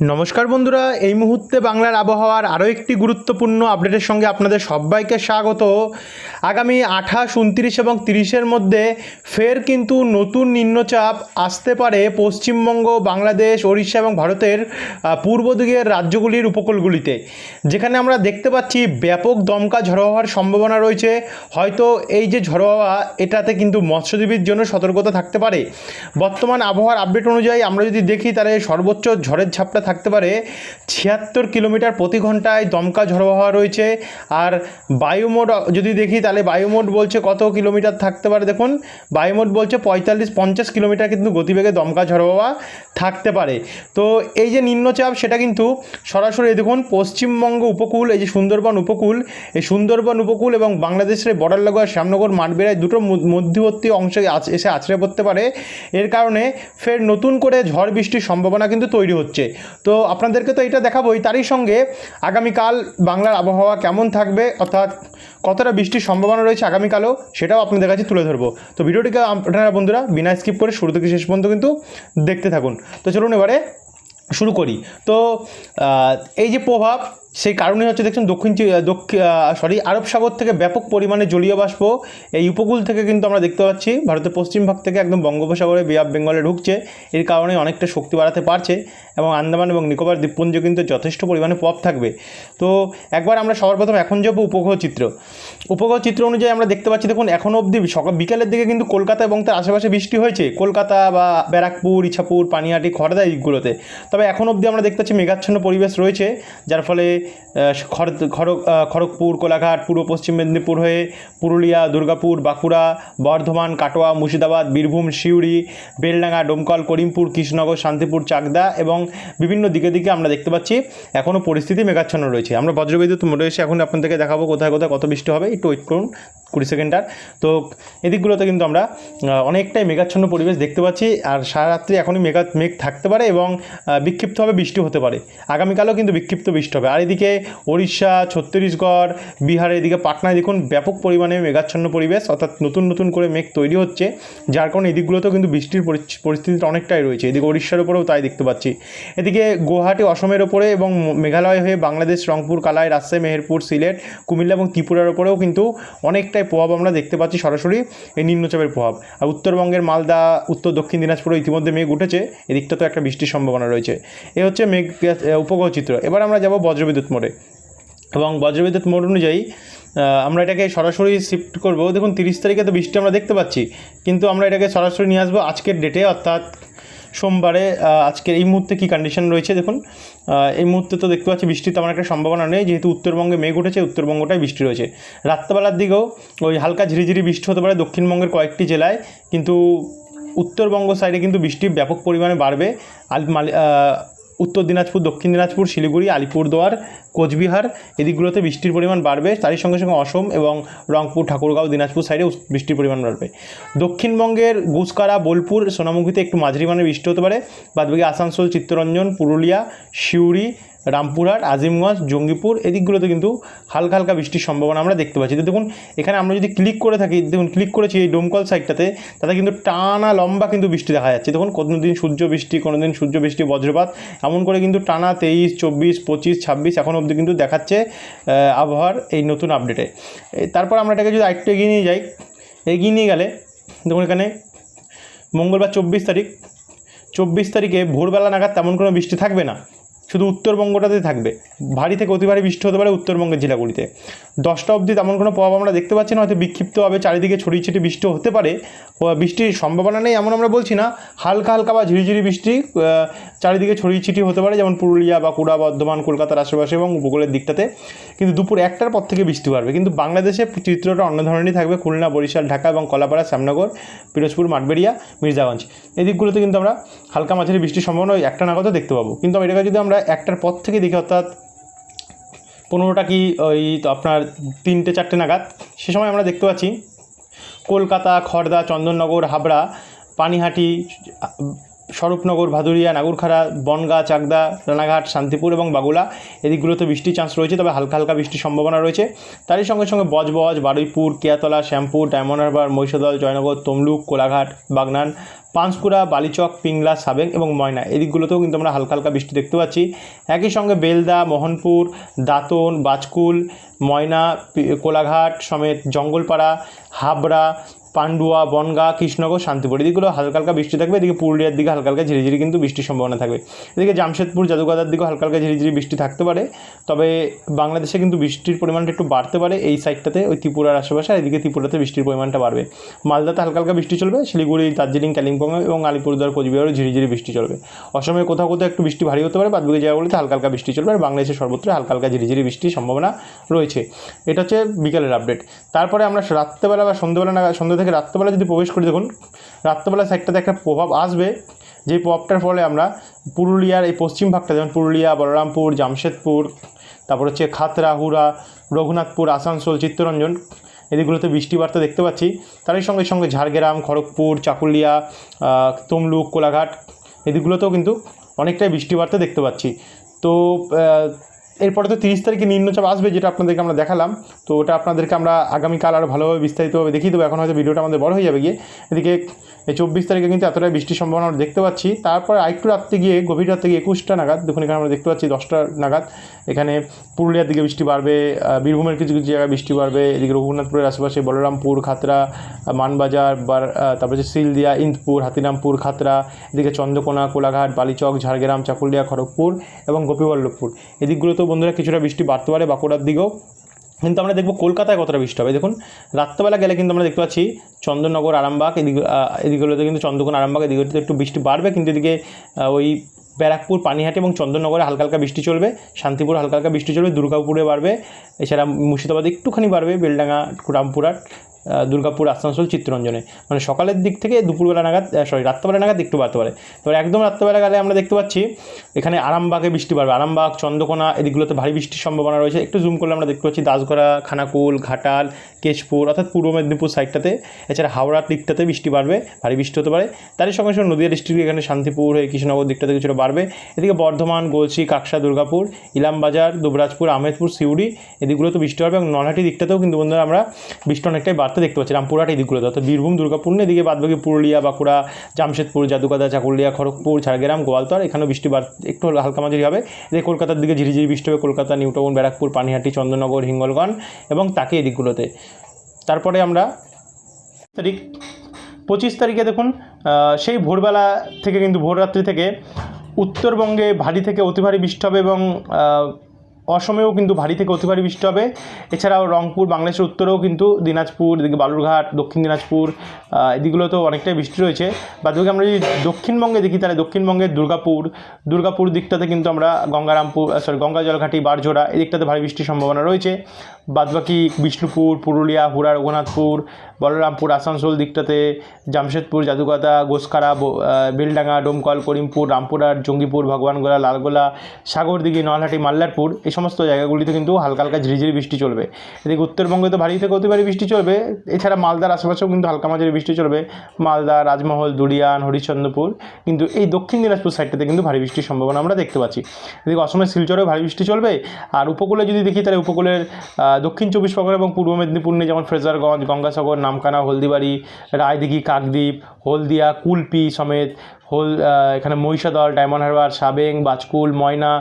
নমস্কার বন্ধুরা, এই মুহূর্তে বাংলার আবহাওয়ার আরও একটি গুরুত্বপূর্ণ আপডেটের সঙ্গে আপনাদের সবাইকে স্বাগত। আগামী আঠাশ, উনত্রিশ এবং তিরিশের মধ্যে ফের কিন্তু নতুন নিম্নচাপ আসতে পারে পশ্চিমবঙ্গ, বাংলাদেশ, ওড়িশা এবং ভারতের পূর্ব দিকের রাজ্যগুলির উপকূলগুলিতে। যেখানে আমরা দেখতে পাচ্ছি ব্যাপক দমকা ঝড়ো হওয়ার সম্ভাবনা রয়েছে। হয়তো এই যে ঝড়ো হাওয়া, এটাতে কিন্তু মৎস্যজীবীর জন্য সতর্কতা থাকতে পারে। বর্তমান আবহাওয়ার আপডেট অনুযায়ী আমরা যদি দেখি, তাহলে সর্বোচ্চ ঝড়ের ঝাপটা থাকতে পারে। ছিয়াত্তর কিলোমিটার প্রতি ঘন্টায় দমকা ঝড়ো রয়েছে। আর বায়ুমোড যদি দেখি তাহলে বায়ুমোড বলছে কত কিলোমিটার থাকতে পারে? দেখুন বায়ুমোড বলছে পঁয়তাল্লিশ, পঞ্চাশ কিলোমিটার কিন্তু গতিবেগে দমকা ঝড়ো থাকতে পারে। তো এই যে নিম্নচাপ, সেটা কিন্তু সরাসরি দেখুন, পশ্চিমবঙ্গ উপকূল, এই যে সুন্দরবন উপকূল, এই সুন্দরবন উপকূল এবং বাংলাদেশের বর্ডার লাগোয়া শ্যামনগর, মাঠবেড়ায় দুটো মধ্যবর্তী অংশে এসে আছড়ে পড়তে পারে। এর কারণে ফের নতুন করে ঝড় বৃষ্টির সম্ভাবনা কিন্তু তৈরি হচ্ছে। তো আপনাদেরকে তো এটা দেখাবোই, তারই সঙ্গে আগামীকাল বাংলার আবহাওয়া কেমন থাকবে, অর্থাৎ কতটা বৃষ্টির সম্ভাবনা রয়েছে আগামীকালও, সেটাও আপনাদের কাছে তুলে ধরবো। তো ভিডিওটিকে আপনারা বন্ধুরা, বিনা স্কিপ করে শুরু থেকে শেষ পর্যন্ত কিন্তু দেখতে থাকুন। তো চলুন এবারে শুরু করি। তো এই যে প্রভাব সেই কারণে হচ্ছে দেখছেন দক্ষিণ দক্ষিণ সরি আরব সাগর থেকে ব্যাপক পরিমাণে জলীয় বাষ্প এই উপকূল থেকে কিন্তু আমরা দেখতে পাচ্ছি। ভারতের পশ্চিম ভাগ থেকে একদম বঙ্গোপসাগরে বে বেঙ্গলে ঢুকছে। এর কারণে অনেকটা শক্তি বাড়াতে পারছে এবং আন্দামান এবং নিকোবর দ্বীপপুঞ্জে কিন্তু যথেষ্ট পরিমাণে প্রভাব থাকবে। তো একবার আমরা সবার প্রথম এখন যাব উপগ্রহ চিত্র। উপগ্রহ চিত্র অনুযায়ী আমরা দেখতে পাচ্ছি, দেখুন, এখন অবধি সকাল বিকেলের দিকে কিন্তু কলকাতা এবং তার আশেপাশে বৃষ্টি হয়েছে। কলকাতা বা ব্যারাকপুর, ইছাপুর, পানিহাটি খড়দা এইগুলোতে। তবে এখন অবধি আমরা দেখতে পাচ্ছি মেঘাচ্ছন্ন পরিবেশ রয়েছে, যার ফলে খড়গ খড়গপুর, কোলাঘাট, পূর্ব পশ্চিম মেদিনীপুর হয়ে পুরুলিয়া, দুর্গাপুর, বাঁকুড়া, বর্ধমান, কাটোয়া, মুর্শিদাবাদ, বীরভূম, সিউড়ি, বেলডাঙ্গা, ডোমকল, করিমপুর, কৃষ্ণনগর, শান্তিপুর, চাকদা এবং বিভিন্ন দিকে দিকে আমরা দেখতে পাচ্ছি এখনও পরিস্থিতি মেঘাচ্ছন্ন রয়েছে। আমরা বজ্রবিদ্যুৎ এসে এখন আপনাদেরকে দেখাবো কোথায় কোথায় কত বৃষ্টি হবে। একটু ওয়েট করুন কুড়ি সেকেন্ডার। তো এদিকগুলোতে কিন্তু আমরা অনেকটাই মেঘাচ্ছন্ন পরিবেশ দেখতে পাচ্ছি আর সারা রাত্রি এখনই মেঘা মেঘ থাকতে পারে এবং বিক্ষিপ্তভাবে বৃষ্টি হতে পারে। আগামীকালও কিন্তু বিক্ষিপ্ত বৃষ্টি হবে। আর এদিকে ওড়িশা, ছত্তিশগড়, বিহারের এদিকে পাটনায় দেখুন ব্যাপক পরিমাণে মেঘাচ্ছন্ন পরিবেশ, অর্থাৎ নতুন নতুন করে মেঘ তৈরি হচ্ছে। যার কারণে এদিকগুলোতেও কিন্তু বৃষ্টির পরিস্থিতিটা অনেকটাই রয়েছে। এদিকে ওড়িশার উপরেও তাই দেখতে পাচ্ছি। এদিকে গুয়াহাটি, অসমের ওপরে এবং মেঘালয় হয়ে বাংলাদেশ, রংপুর, কালাই, রাজশাহী, মেহেরপুর, সিলেট, কুমিল্লা এবং ত্রিপুরার ওপরেও কিন্তু অনেকটাই প্রভাব আমরা দেখতে পাচ্ছি সরাসরি এই নিম্নচাপের প্রভাব। আর উত্তরবঙ্গের মালদা, উত্তর, দক্ষিণ দিনাজপুরে ইতিমধ্যে মেঘ উঠেছে। এদিকটা তো একটা বৃষ্টির সম্ভাবনা রয়েছে। এ হচ্ছে মেঘ উপগ্রহ চিত্র। এবার আমরা যাব বজ্রবিদ্যুৎ মোড়ে। এবং বজ্রবিদ্যুৎ মোড অনুযায়ী আমরা এটাকে সরাসরি শিফট করব। দেখুন, তিরিশ তারিখে তো বৃষ্টি আমরা দেখতে পাচ্ছি। কিন্তু আমরা এটাকে সরাসরি নিয়ে আসব আজকের ডেটে অর্থাৎ সোমবারে আজকের এই মুহূর্তে কী কন্ডিশন রয়েছে দেখুন। এই মুহূর্তে তো দেখতে পাচ্ছি বৃষ্টির তেমন একটা সম্ভাবনা নেই। যেহেতু উত্তরবঙ্গে মেঘ উঠেছে, উত্তরবঙ্গটাই বৃষ্টি রয়েছে। রাত্রেবেলার দিকেও ওই হালকা ঝিরিঝিরি বৃষ্টি হতে পারে দক্ষিণবঙ্গের কয়েকটি জেলায়। কিন্তু উত্তরবঙ্গ সাইডে কিন্তু বৃষ্টি ব্যাপক পরিমাণে বাড়বে। আল উত্তর দিনাজপুর, দক্ষিণ দিনাজপুর, শিলিগুড়ি, আলিপুরদুয়ার, কোচবিহার এদিকগুলোতে বৃষ্টির পরিমাণ বাড়বে। তারই সঙ্গে সঙ্গে অসম এবং রংপুর, ঠাকুরগাঁও, দিনাজপুর সাইডে বৃষ্টির পরিমাণ বাড়বে। দক্ষিণবঙ্গের গুসকারা বোলপুর, সোনামুখীতে একটু মাঝারি মানের বৃষ্টি হতে পারে। বাদবাকি আসানসোল, চিত্তরঞ্জন, পুরুলিয়া, সিউড়ি রামপুরহাট, আজিমগঞ্জ, জঙ্গিপুর, এদিকগুলোতে কিন্তু হালকা হালকা বৃষ্টির সম্ভাবনা আমরা দেখতে পাচ্ছি। তো দেখুন, এখানে আমরা যদি ক্লিক করে থাকি, দেখুন ক্লিক করেছি এই ডোমকল সাইডটাতে তাতে কিন্তু টানা লম্বা কিন্তু বৃষ্টি দেখা যাচ্ছে। দেখুন কোনো দিন সূর্য বৃষ্টি কোনো দিন সূর্য বৃষ্টি, বজ্রপাত, এমন করে কিন্তু টানা তেইশ, চব্বিশ, পঁচিশ, ছাব্বিশ এখন অবধি কিন্তু দেখাচ্ছে আবহাওয়ার এই নতুন আপডেটে তারপর আমরা এটাকে যদি আরেকটু এগিয়ে নিয়ে যাই, এগিয়ে নিয়ে গেলে, দেখুন এখানে মঙ্গলবার চব্বিশ তারিখ, চব্বিশ তারিখে ভোরবেলা নাগাদ তেমন কোনো বৃষ্টি থাকবে না। শুধু উত্তরবঙ্গটাতে থাকবে। ভারী থেকে অতি ভারী বৃষ্টি হতে পারে উত্তরবঙ্গের জেলাগুলিতে। দশটা অবধি তেমন কোনো প্রভাব আমরা দেখতে পাচ্ছি না, হয়তো বিক্ষিপ্তভাবে চারিদিকে ছড়িয়ে ছিটিয়ে বৃষ্টি হতে পারে। বৃষ্টির সম্ভাবনা নেই এমন আমরা বলছি না। হালকা হালকা বা ঝিরিঝিরি বৃষ্টি চারিদিকে ছড়িয়ে ছিটিয়ে হতে পারে, যেমন পুরুলিয়া বাঁকুড়া বর্ধমান, কলকাতার আশেপাশে এবং উপকূলের দিকটাতে। কিন্তু দুপুর একটার পর থেকে বৃষ্টি বাড়বে। কিন্তু বাংলাদেশে চিত্রটা অন্য ধরনেরই থাকবে। খুলনা, বরিশাল, ঢাকা এবং কলাপাড়া, শ্যামনগর, পিরোজপুর, মাঠবেড়িয়া, মির্জাগঞ্জ। এই দিকগুলোতে কিন্তু আমরা হালকা মাঝারি বৃষ্টির সম্ভাবনা একটা নাগাদও দেখতে পাবো। কিন্তু এটাকে যদি আমরা একটার পর থেকে দেখি অর্থাৎ পনেরোটা কি ওই আপনার তিনটে, চারটে নাগাদ। সে সময় আমরা দেখতে পাচ্ছি, কলকাতা খড়দা চন্দননগর, হাবড়া, পানিহাটি স্বরূপনগর, ভাদুরিয়া, নাগুরখাড়া, বনগা, চাকদা, রানাঘাট, শান্তিপুর এবং বাগুলা এদিকগুলোতে বৃষ্টির চান্স রয়েছে, তবে হালকা হালকা বৃষ্টির সম্ভাবনা রয়েছে। তারই সঙ্গে সঙ্গে বজবজ, বারুইপুর, কেয়াতলা, শ্যামপুর, ডায়মন্ড হারবার, মহিষাদল, জয়নগর, তমলুক, কোলাঘাট, বাগনান পাঁশকুড়া বালিচক, পিংলা, সাবেক এবং ময়না এদিকগুলোতেও কিন্তু আমরা হালকা হালকা বৃষ্টি দেখতে পাচ্ছি। একই সঙ্গে বেলদা, মোহনপুর, দাঁতন, বাজকুল, ময়না কোলাঘাট সমেত জঙ্গলপাড়া, হাবড়া পান্ডুয়া, বনগা, কৃষ্ণনগর, শান্তিপুর। এদিকগুলো হালকা হালকা বৃষ্টি থাকবে, এদিকে পুরুলিয়ার দিকে হালকা হালকা ঝিরিঝিরি কিন্তু বৃষ্টির সম্ভাবনা থাকবে। এদিকে জামশেদপুর জাদুগাদার দিকেও হালকা হালকা ঝিরিঝিরি বৃষ্টি থাকতে পারে। তবে বাংলাদেশে কিন্তু বৃষ্টির পরিমাণটা একটু বাড়তে পারে এই সাইডটাতে, ওই ত্রিপুরার আশেপাশে এদিকে ত্রিপুরাতে বৃষ্টির পরিমাণটা বাড়বে। মালদাতে হালকা হালকা বৃষ্টি চলবে, শিলিগুড়ি, দার্জিলিং, কালিম্পং এবং আলিপুরদুয়ার কোচবিহারও ঝিরিঝিরি বৃষ্টি চলবে। অসমে কোথাও কোথাও একটু বৃষ্টি ভারী হতে পারে, বাদবাকি জায়গাগুলিতে হালকা হালকা বৃষ্টি চলবে, আর বাংলাদেশের সর্বত্র হালকা হালকা ঝিরিঝিরি বৃষ্টির সম্ভাবনা রয়েছে। এটা হচ্ছে বিকালের আপডেট তারপরে আমরা রাত্রেবেলা বা সন্ধ্যেবেলা সন্ধ্যা রাত্রেবেলা যদি প্রবেশ করি, দেখুন, রাত্রেবেলা সাইডটাতে একটা প্রভাব আসবে। যে প্রভাবটার ফলে আমরা পুরুলিয়ার এই পশ্চিম ভাগটা, যেমন পুরুলিয়া, বলরামপুর, জামশেদপুর, তারপর হচ্ছে খাতড়া হুড়া, রঘুনাথপুর, আসানসোল, চিত্তরঞ্জন এদিকগুলোতে বৃষ্টি বার্তা দেখতে পাচ্ছি। তারই সঙ্গে সঙ্গে ঝাড়গ্রাম, খড়গপুর, চাকুলিয়া তমলুক, কোলাঘাট এদিকগুলোতেও কিন্তু অনেকটাই বৃষ্টি বার্তা দেখতে পাচ্ছি। তো এরপরে তো তিরিশ তারিখে নিম্নচাপ আসবে, যেটা আপনাদেরকে আমরা দেখালাম। তো ওটা আপনাদেরকে আমরা আগামীকাল আরও ভালোভাবে বিস্তারিতভাবে দেখিয়ে দেবো। এখন হয়তো ভিডিওটা আমাদের বড় হয়ে যাবে গিয়ে। এদিকে এই চব্বিশ তারিখে কিন্তু এতটাই বৃষ্টির সম্ভাবনা আমরা দেখতে পাচ্ছি। তারপর আরেকটু রাত্রে গিয়ে গভীর রাত থেকে একুশটা নাগাদ, দেখুন এখানে আমরা দেখতে পাচ্ছি দশটা নাগাদ, এখানে পুরুলিয়ার দিকে বৃষ্টি বাড়বে বীরভূমের কিছু কিছু জায়গায় বৃষ্টি বাড়বে। এদিকে রঘুনাথপুরের আশেপাশে বলরামপুর খাতড়া মানবাজার, বার তারপর হচ্ছে সিলদিয়া, ইন্দপুর, হাতিরামপুর খাতড়া এদিকে চন্দ্রকোনা, কোলাঘাট, বালিচক, ঝাড়গ্রাম, চাকুলিয়া, খড়গপুর এবং গোপীবল্লভপুর। এদিকগুলোতেও বন্ধুরা কিছুটা বৃষ্টি বাড়তে পারে বাঁকুড়ার দিকেও। কিন্তু আমরা দেখব কলকাতায় কতটা বৃষ্টি হবে। দেখুন, রাত্রেবেলা গেলে কিন্তু আমরা দেখতে পাচ্ছি চন্দননগর, আরামবাগ, এদিকে এদিকগুলোতে কিন্তু চন্দ্রকোনা, আরামবাগ এদিকগুলোতে একটু বৃষ্টি বাড়বে। কিন্তু এদিকে ওই ব্যারাকপুর, পানিহাটি এবং চন্দননগরে হালকা হালকা বৃষ্টি চলবে। শান্তিপুর হালকা হালকা বৃষ্টি চলবে। দুর্গাপুরে বাড়বে। এছাড়া মুর্শিদাবাদ একটুখানি বাড়বে। বেলডাঙ্গা, রামপুরহাট দুর্গাপুর আসানসোল চিত্তরঞ্জনে। মানে সকালের দিক থেকে দুপুরবেলা নাগাদ সরি রাত্রবেলা নাগাদ একটু বাড়তে পারে। এবার একদম রাত্রেবেলা গেলে আমরা দেখতে পাচ্ছি, এখানে আরামবাগে বৃষ্টি বাড়বে। আরামবাগ, চন্দ্রকোনা, এদিকগুলোতে ভারী বৃষ্টির সম্ভাবনা রয়েছে। একটু জুম করলে আমরা দেখতে পাচ্ছি দাসগড়া, খানাকুল, ঘাটাল, কেশপুর, অর্থাৎ পূর্ব মেদিনীপুর সাইডটাতে এছাড়া হাওড়ার দিকটাতে বৃষ্টি বাড়বে, ভারী বৃষ্টি হতে পারে। তারই সঙ্গে সঙ্গে নদীয়া ডিস্ট্রিক্ট এখানে শান্তিপুর হয়ে কৃষ্ণনগর দিকটাতে কিছুটা বাড়বে। এদিকে বর্ধমান গলসি কাকসা, দুর্গাপুর, ইলামবাজার, দুবরাজপুর, আহমেদপুর, সিউড়ি, এদিকগুলোতে বৃষ্টি হবে এবং নলহাটি দিকটাতেও কিন্তু বন্ধুরা আমরা বৃষ্টি অনেকটাই বাড়তে দেখতে পাচ্ছি। রামপুরহাট এই দিকগুলোতে। অর্থাৎ বীরভূম, দুর্গাপুর না এদিকে বাদবাকি পুরুলিয়া, বাঁকুড়া, জামশেদপুর, জাদুকাদা, চাকুলিয়া, খড়গপুর, ঝাড়গ্রাম, গোয়ালতর, এখানেও বৃষ্টি বাড় একটু হালকা মাঝারি হবে। এদিকে কলকাতার দিকে ঝিরিঝিরি বৃষ্টি হবে। কলকাতা নিউটাউন ব্যারাকপুর, পানিহাটি চন্দননগর হিঙ্গলগঞ্জ এবং তাকে এদিকগুলোতে তারপরে আমরা তারিখ পঁচিশ তারিখে দেখুন সেই ভোরবেলা থেকে কিন্তু ভোররাত্রি থেকে উত্তরবঙ্গে ভারী থেকে অতি ভারী বৃষ্টি হবে এবং অসমেও কিন্তু ভারী থেকে অতি ভারী বৃষ্টি হবে। এছাড়াও রংপুর, বাংলাদেশের উত্তরেও কিন্তু দিনাজপুর, এদিকে বালুরঘাট, দক্ষিণ দিনাজপুর এদিকগুলোতেও অনেকটাই বৃষ্টি রয়েছে। বাদবাকি আমরা যদি দক্ষিণবঙ্গে দেখি, তাহলে দক্ষিণবঙ্গের দুর্গাপুর দুর্গাপুর দিকটাতে কিন্তু আমরা গঙ্গারামপুর সরি গঙ্গা জলঘাটি বারজোড়া এই দিকটাতে ভারী বৃষ্টির সম্ভাবনা রয়েছে। বাদবাকি বিষ্ণুপুর, পুরুলিয়া হুড়া রঘুনাথপুর বলরামপুর, আসানসোল দিকটাতে, জামশেদপুর, জাদুগাদা, গোসখারা বেলডাঙ্গা, ডোমকল, করিমপুর, রামপুরহাট, জঙ্গিপুর, ভগবানগোলা, লালগোলা, সাগরদিঘি, নলহাটি মাল্লারপুর সমস্ত জায়গাগুলিতে কিন্তু হালকা হালকা ঝিরিঝিরি বৃষ্টি চলবে। এদিকে উত্তরবঙ্গে তো ভারী থেকে অতি ভারী বৃষ্টি চলবে। এছাড়া মালদার আশেপাশেও কিন্তু হালকা মাঝারি বৃষ্টি চলবে। মালদা, রাজমহল, দুলিয়ান, হরিশ্চন্দ্রপুর কিন্তু এই দক্ষিণ দিনাজপুর সাইডটাতে কিন্তু ভারী বৃষ্টির সম্ভাবনা আমরা দেখতে পাচ্ছি। এদিকে অসমের শিলচরেও ভারী বৃষ্টি চলবে। আর উপকূলে যদি দেখি তাহলে উপকূলের দক্ষিণ চব্বিশ পরগনা এবং পূর্ব মেদিনীপুর নিয়ে যেমন ফ্রেজারগঞ্জ, গঙ্গাসাগর নামখানা হলদিবাড়ি, রায়দিঘি, কাকদ্বীপ, হলদিয়া, কুলপি সমেত হোল এখানে মহিষাদল, ডায়মন্ড হারবার, সাবেং, বাজকুল, ময়না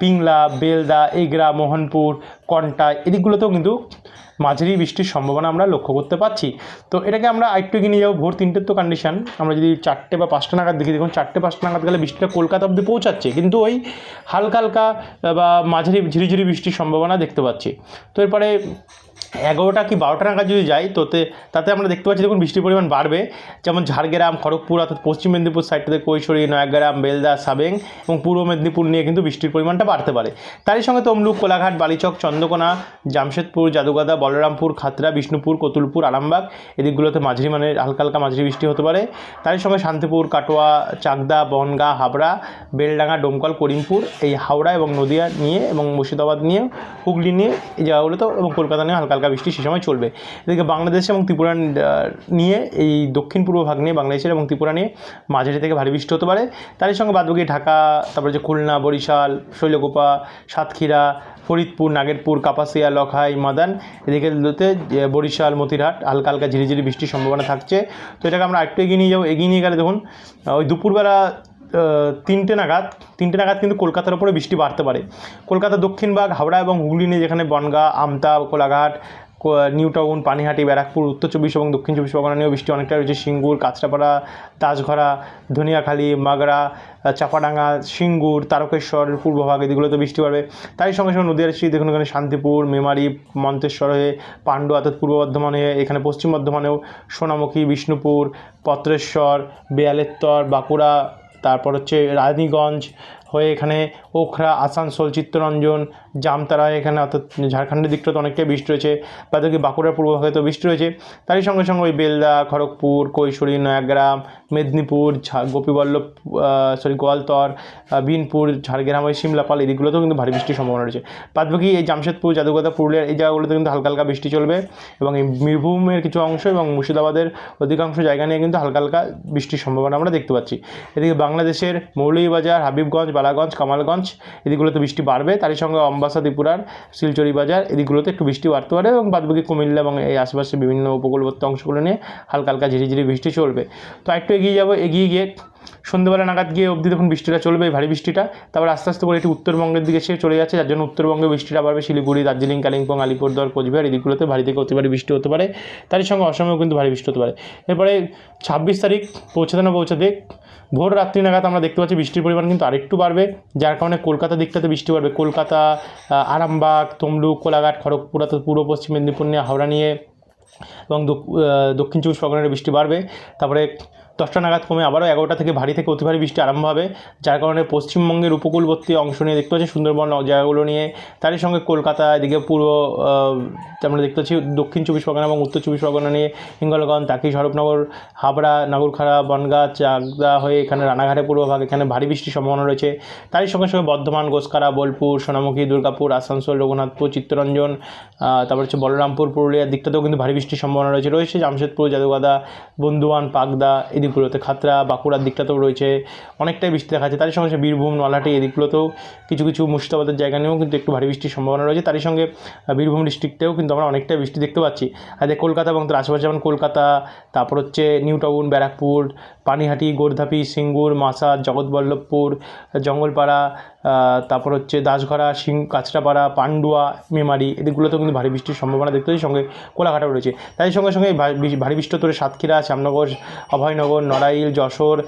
পিংলা, বেলদা, এগরা, মোহনপুর, কন্টা এদিকগুলোতেও কিন্তু মাঝারি বৃষ্টির সম্ভাবনা আমরা লক্ষ্য করতে পারছি। তো এটাকে আমরা আরেকটু এগিয়ে নিয়ে যাব। ভোর তিনটের তো কন্ডিশান আমরা যদি চারটে বা পাঁচটা নাগাদ দেখি, দেখুন চারটে পাঁচটা নাগাদ গেলে বৃষ্টিটা কলকাতা অব্দি পৌঁছাচ্ছে। কিন্তু ওই হালকা হালকা বা মাঝারি ঝিরিঝিরি বৃষ্টির সম্ভাবনা দেখতে পাচ্ছি। তো এরপরে এগারোটা কি বারোটা নাগাদ যদি যাই, তোতে, তাতে আমরা দেখতে পাচ্ছি দেখুন বৃষ্টির পরিমাণ বাড়বে। যেমন ঝাড়গ্রাম, খড়গপুর, অর্থাৎ পশ্চিম মেদিনীপুর সাইডটাতে কৈশোরী, নয়াগ্রাম, বেলদা, সাবেং এবং পূর্ব মেদিনীপুর নিয়ে কিন্তু বৃষ্টির পরিমাণটা বাড়তে পারে। তারই সঙ্গে তমলুক, কোলাঘাট, বালিচক, চন্দ্রকোনা, জামশেদপুর, জাদুগাদা, বলরামপুর খাতড়া বিষ্ণুপুর, কতুলপুর, আরামবাগ, এদিকগুলোতে মাঝারি মানে হালকা হালকা মাঝারি বৃষ্টি হতে পারে। তারই সঙ্গে শান্তিপুর, কাটোয়া, চাকদা, বনগা, হাবড়া, বেলডাঙ্গা, ডোমকল, করিমপুর, এই হাওড়া এবং নদিয়া নিয়ে এবং মুর্শিদাবাদ নিয়ে, হুগলি নিয়ে, এই জায়গাগুলোতেও এবং কলকাতা নিয়ে হালকা হালকা বৃষ্টি সে সময় চলবে। এদিকে বাংলাদেশ এবং ত্রিপুরা নিয়ে এই দক্ষিণ পূর্ব ভাগ নিয়ে বাংলাদেশের এবং ত্রিপুরা নিয়ে মাঝারি থেকে ভারী বৃষ্টি হতে পারে। তারই সঙ্গে বাদবাকি ঢাকা, তারপরে যে খুলনা, বরিশাল, শৈলকুপা, সাতক্ষীরা, ফরিদপুর, নাগেরপুর, কাপাসিয়া, লখাই, মাদান এদিকেগুলোতে বরিশাল, মতিরহাট হালকা হালকা ঝিরিঝিরি বৃষ্টির সম্ভাবনা থাকছে। তো এটাকে আমরা একটু এগিয়ে নিয়ে যাব। এগিয়ে নিয়ে গেলে দেখুন ওই দুপুরবেলা তিনটে নাগাদ তিনটে নাগাদ কিন্তু কলকাতার উপরে বৃষ্টি বাড়তে পারে। কলকাতা দক্ষিণ ভাগ, হাওড়া এবং হুগলি নিয়ে যেখানে বনগা, আমতা, কোলাঘাট নিউ টাউন পানিহাটি, ব্যারাকপুর, উত্তর চব্বিশ এবং দক্ষিণ চব্বিশ পরগনা নিয়েও বৃষ্টি অনেকটা রয়েছে। সিঙ্গুর, কাঁচরাপাড়া দাসঘরা ধনিয়াখালী, মাগরা চাপাডাঙ্গা, সিঙ্গুর, তারকেশ্বর পূর্বভাগ এদিকগুলোতে বৃষ্টি পাবে তাই সঙ্গে সঙ্গে নদীয়ার শ্রী দেখুন এখানে শান্তিপুর, মেমারি, মন্তেশ্বর হয়ে পাণ্ডু, অর্থাৎ পূর্ব বর্ধমান হয়ে এখানে পশ্চিম বর্ধমানেও সোনামুখী, বিষ্ণুপুর, পত্রেশ্বর, বেয়ালেত্তর, বাঁকুড়া তারপর হচ্ছে রানীগঞ্জ হয়ে এখানে ওখরা, আসানসোল, চিত্তরঞ্জন, জামতারা এখানে অর্থাৎ ঝাড়খণ্ডের দিকটা তো অনেকটাই বৃষ্টি রয়েছে, বাদবাকি বাঁকুড়ার পূর্বভাগে তো বৃষ্টি রয়েছে। তারই সঙ্গে সঙ্গে ওই বেলদা, খড়গপুর, কৈশোরী, নয়াগ্রাম মেদিনীপুর গোপীবল্লভ সরি গোয়ালতর বিনপুর, ঝাড়গ্রাম ওই সিমলাপাল এই দিকগুলোতেও কিন্তু ভারী বৃষ্টির সম্ভাবনা রয়েছে। বাদবাকি এই জামশেদপুর যাদুগোদা পুরুলিয়ার এই জায়গাগুলোতে কিন্তু হালকা হালকা বৃষ্টি চলবে এবং এই বীরভূমের কিছু অংশ এবং মুর্শিদাবাদের অধিকাংশ জায়গা নিয়ে কিন্তু হালকা হালকা বৃষ্টির সম্ভাবনা আমরা দেখতে পাচ্ছি। এদিকে বাংলাদেশের মৌলভীবাজার, হাবিবগঞ্জ, বালাগঞ্জ, কামালগঞ্জ এদিকগুলোতে বৃষ্টি বাড়বে। তারই সঙ্গে অম্বাসা, ত্রিপুরার শিলচরি বাজার এদিকগুলোতে একটু বৃষ্টি বাড়তে পারে এবং বাদবাকি কুমিল্লা এবং এই আশেপাশে বিভিন্ন উপকূলবর্তী অংশগুলো নিয়ে হালকা হালকা ঝিরিঝিরি বৃষ্টি চলবে। তো একটু এগিয়ে যাব, এগিয়ে গিয়ে সন্ধ্যেবেলা নাগাদ গিয়ে অবধি দেখুন বৃষ্টিটা চলবে ভারী বৃষ্টিটা। তারপর আস্তে আস্তে করে এটি উত্তরবঙ্গের দিকে সে চলে যাচ্ছে, যার জন্য উত্তরবঙ্গে বৃষ্টিটা বাড়বে শিলিগুড়ি, দার্জিলিং, কালিম্পং, আলিপুরদুয়ার, কোচবিহার এদিকগুলোতে ভারী থেকে অতি ভারী বৃষ্টি হতে পারে। তারই সঙ্গে অসমেও কিন্তু ভারী বৃষ্টি হতে পারে। এরপরে ছাব্বিশ তারিখ পৌঁছাতে না পৌঁছাতে ভোর রাত্রি নাগাদ আমরা দেখতে পাচ্ছি বৃষ্টির পরিমাণ কিন্তু আরেকটু বাড়বে, যার কারণে কলকাতা দিকটাতে বৃষ্টি বাড়বে। কলকাতা আরামবাগ, তমলুক, কোলাঘাট, খড়গপুর, অর্থাৎ পূর্ব, পশ্চিম মেদিনীপুর নিয়ে হাওড়া নিয়ে এবং দক্ষিণ চব্বিশ পরগনার বৃষ্টি বাড়বে। তারপরে দশটা নাগাদ কমে আবারও এগারোটা থেকে ভারী থেকে অতি ভারী বৃষ্টি আরম্ভ হবে, যার কারণে পশ্চিমবঙ্গের উপকূলবর্তী অংশ নিয়ে দেখতে পাচ্ছি সুন্দরবন জায়গাগুলো নিয়ে। তারই সঙ্গে কলকাতা, এদিকে পূর্ব আমরা দেখতে পাচ্ছি, দক্ষিণ চব্বিশ পরগনা এবং উত্তর চব্বিশ পরগনা নিয়ে হিঙ্গলগঞ্জ তাকি সরবনগর হাবড়া, নাগরখাড়া, বনগাঁ, চাকদা হয়ে এখানে রানাঘাটের পূর্বভাগ, এখানে ভারী বৃষ্টির সম্ভাবনা রয়েছে। তারই সঙ্গে সঙ্গে বর্ধমান গোসকারা বোলপুর, সোনামুখী, দুর্গাপুর, আসানসোল, রঘুনাথপুর, চিত্তরঞ্জন তারপর হচ্ছে বলরামপুর পুরুলিয়ার দিকটাতেও কিন্তু ভারী বৃষ্টির সম্ভাবনা রয়েছে। রয়েছে জামশেদপুর, যাদুগাদা, বন্ধুয়ান পাকদা এদিকগুলোতে খাতরা, বাঁকুড়ার দিকটাতেও রয়েছে অনেকটাই বৃষ্টি দেখা যাচ্ছে। তারই সঙ্গে সঙ্গে বীরভূম, নলহাটি এদিকগুলোতেও কিছু কিছু মুর্শিদাবাদের জায়গা নিয়েও কিন্তু একটু ভারী বৃষ্টির সম্ভাবনা রয়েছে। তারই সঙ্গে বীরভূম ডিস্ট্রিক্টেও কিন্তু আমরা অনেকটাই বৃষ্টি দেখতে পাচ্ছি। আর এই কলকাতা এবং তার আশেপাশে যেমন কলকাতা, তারপর হচ্ছে নিউ টাউন ব্যারাকপুর পানিহাটি, গোর্ধাপি, সিঙ্গুর মাসা জগৎবল্লভপুর, জঙ্গলপাড়া তারপর হচ্ছে দাসঘরা, সিং কাঁচরাপাড়া, পান্ডুয়া, মেমারি, এদিকগুলোতেও কিন্তু ভারী বৃষ্টির সম্ভাবনা দেখতে পাচ্ছি। সঙ্গে কোলাঘাটাও রয়েছে। তাই সঙ্গে সঙ্গে ভারী বৃষ্টি তোরে সাতক্ষীরা, শ্যামনগর, অভয়নগর, নড়াইল, যশোর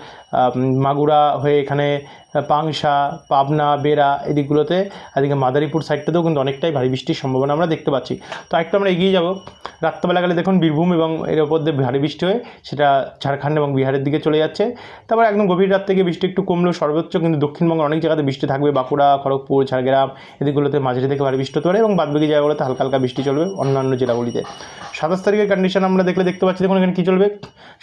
মাগুরা হয়ে এখানে পাংশা, পাবনা, বেড়া এদিকগুলোতে, এদিকে মাদারীপুর সাইডটাতেও কিন্তু অনেকটাই ভারী বৃষ্টির সম্ভাবনা আমরা দেখতে পাচ্ছি। তো একটু আমরা এগিয়ে যাব। রাত্রেবেলা গেলে দেখুন বীরভূম এবং এর ওপর দিয়ে ভারী বৃষ্টি হয়ে সেটা ঝাড়খণ্ড এবং বিহারের দিকে চলে যাচ্ছে। তারপর একদম গভীর রাত থেকে বৃষ্টি একটু কমলেও সর্বোচ্চ কিন্তু দক্ষিণবঙ্গের অনেক জায়গাতে বৃষ্টি থাকবে। বাঁকুড়া, খড়গপুর, ঝাড়গ্রাম এদিকগুলোতে মাঝারি থেকে ভারী বৃষ্টি হতে পারে এবং বাদবাকি জায়গাগুলোতে হালকা হালকা বৃষ্টি চলবে অন্যান্য জেলাগুলিতে। সাতাশ তারিখের কন্ডিশন আমরা দেখলে দেখতে পাচ্ছি। দেখুন এখানে কী চলবে।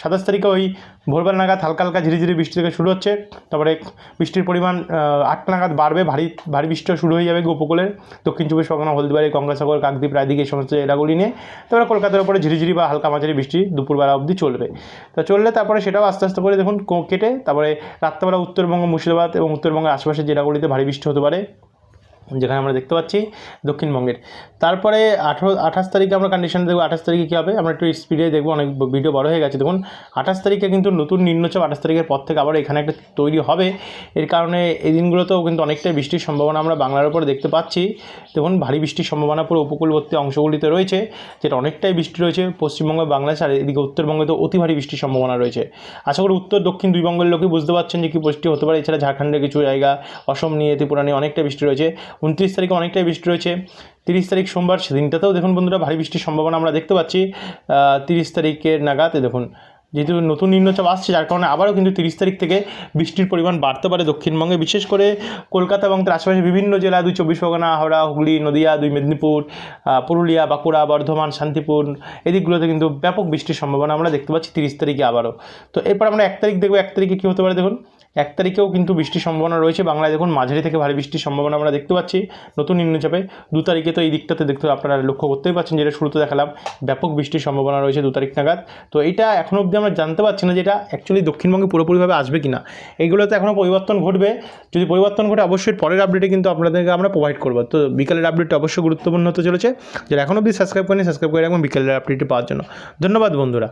সাতাশ তারিখে ওই ভোরবেলা নাগাদ হালকা হালকা ঝিরিঝিরি বৃষ্টি থেকে শুরু হচ্ছে। তারপরে বৃষ্টির পরিমাণ আহ, আটটা নাগাদ বাড়বে ভারী ভারী বৃষ্টিও শুরু হয়ে যাবে উপকূলের দক্ষিণ চব্বিশ পরগনা হলদিবাড়ি গঙ্গাসাগর কাকদ্বীপ রায়দিক এই সমস্ত এলাকাগুলি নিয়ে। তারপরে কলকাতার উপরে ঝিরিঝিরি বা হালকা মাঝারি বৃষ্টি দুপুরবেলা অবধি চলবে। তো চললে তারপরে সেটাও আস্তে আস্তে করে দেখুন কেটে তারপরে রাত্রেবেলা উত্তরবঙ্গ মুর্শিদাবাদ এবং উত্তরবঙ্গের আশেপাশের জেলাগুলিতে ভারী বৃষ্টি হতে পারে। যেখানে আমরা দেখতে পাচ্ছি দক্ষিণবঙ্গের। তারপরে আঠেরো, আঠাশ তারিখে আমরা কন্ডিশন দেখব, আঠাশ তারিখে কী হবে? আমরা একটু স্পিডে দেখব, অনেক ভিডিও বড় হয়ে গেছে। দেখুন, আঠাশ তারিখে কিন্তু নতুন নিম্নচাপ আঠাশ তারিখের পর থেকে আবার এখানে একটা তৈরি হবে। এর কারণে এই দিনগুলোতেও কিন্তু অনেকটাই বৃষ্টির সম্ভাবনা আমরা বাংলার উপরে দেখতে পাচ্ছি। দেখুন, ভারী বৃষ্টির সম্ভাবনা পুরো উপকূলবর্তী অংশগুলিতে রয়েছে, যেটা অনেকটাই বৃষ্টি রয়েছে। পশ্চিমবঙ্গ বাংলাদেশ আর এদিকে উত্তরবঙ্গে তো অতি ভারী বৃষ্টির সম্ভাবনা রয়েছে। আশা করি উত্তর, দক্ষিণ দুই বঙ্গের লোকই বুঝতে পারছেন যে কী বৃষ্টি হতে পারে। এছাড়া ঝাড়খণ্ডের কিছু জায়গা, অসম নিয়ে, ত্রিপুরা নিয়ে অনেকটা বৃষ্টি রয়েছে। উনত্রিশ তারিখে অনেকটাই বৃষ্টি রয়েছে। তিরিশ তারিখ সোমবার, সেদিনটাতেও দেখুন বন্ধুরা ভারী বৃষ্টির সম্ভাবনা আমরা দেখতে পাচ্ছি। তিরিশ তারিখের নাগাদ দেখুন যেহেতু নতুন নিম্নচাপ আসছে, যার কারণে আবারও কিন্তু তিরিশ তারিখ থেকে বৃষ্টির পরিমাণ বাড়তে পারে দক্ষিণবঙ্গে। বিশেষ করে কলকাতা এবং তার আশেপাশে বিভিন্ন জেলা দুই চব্বিশ পরগনা, হাওড়া, হুগলি, নদিয়া, দুই মেদিনীপুর পুরুলিয়া, বাঁকুড়া, বর্ধমান, শান্তিপুর এদিকগুলোতে কিন্তু ব্যাপক বৃষ্টির সম্ভাবনা আমরা দেখতে পাচ্ছি তিরিশ তারিখে আবারও। তো এরপর আমরা এক তারিখ দেখব, এক তারিখে কী হতে পারে দেখুন? এক তারিখেও কিন্তু বৃষ্টির সম্ভাবনা রয়েছে। বাংলায় দেখুন, মাঝারি থেকে ভারী বৃষ্টির সম্ভাবনা আমরা দেখতে পাচ্ছি। নতুন নিম্নচাপে দু তারিখে তো এই দিকটাতে দেখতে আপনারা লক্ষ্য করতেই পারছেন যেটা শুরুতে দেখালাম, ব্যাপক বৃষ্টির সম্ভাবনা রয়েছে দু তারিখ নাগাদ। তো এটা এখনও অবধি আমরা জানতে পারছি না যে এটা অ্যাকচুয়ালি দক্ষিণবঙ্গে পুরোপুরিভাবে আসবে কি না এইগুলোতে এখনও পরিবর্তন ঘটবে। যদি পরিবর্তন ঘটে, অবশ্যই পরের আপডেটে কিন্তু আপনাদেরকে আমরা প্রোভাইড করব। তো বিকালের আপডেটটা অবশ্যই গুরুত্বপূর্ণ হতে চলেছে। যারা এখনও অবধি সাবস্ক্রাইব করেনি সাবস্ক্রাইব করে রাখবেন বিকালের আপডেটটি পাওয়ার জন্য। ধন্যবাদ বন্ধুরা।